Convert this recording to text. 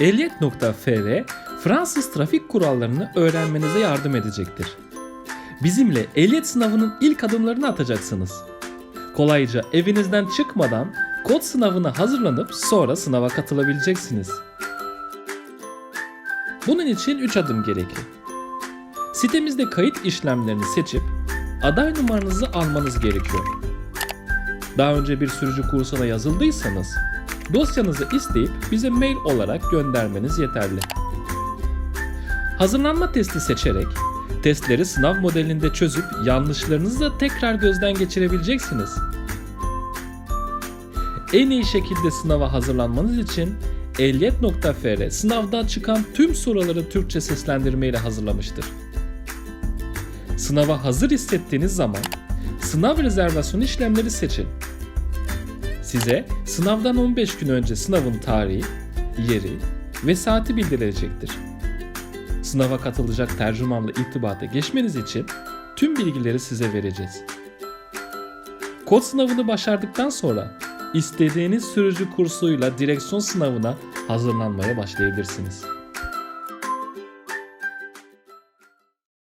Ehliyet.fr Fransız trafik kurallarını öğrenmenize yardım edecektir. Bizimle ehliyet sınavının ilk adımlarını atacaksınız. Kolayca evinizden çıkmadan kod sınavına hazırlanıp sonra sınava katılabileceksiniz. Bunun için 3 adım gerekli. Sitemizde kayıt işlemlerini seçip aday numaranızı almanız gerekiyor. Daha önce bir sürücü kursuna yazıldıysanız dosyanızı isteyip bize mail olarak göndermeniz yeterli. Hazırlanma testi seçerek testleri sınav modelinde çözüp yanlışlarınızı da tekrar gözden geçirebileceksiniz. En iyi şekilde sınava hazırlanmanız için Ehliyet.fr sınavdan çıkan tüm soruları Türkçe seslendirme ile hazırlamıştır. Sınava hazır hissettiğiniz zaman sınav rezervasyonu işlemleri seçin. Size sınavdan 15 gün önce sınavın tarihi, yeri ve saati bildirilecektir. Sınava katılacak tercümanla irtibata geçmeniz için tüm bilgileri size vereceğiz. Kod sınavını başardıktan sonra istediğiniz sürücü kursuyla direksiyon sınavına hazırlanmaya başlayabilirsiniz.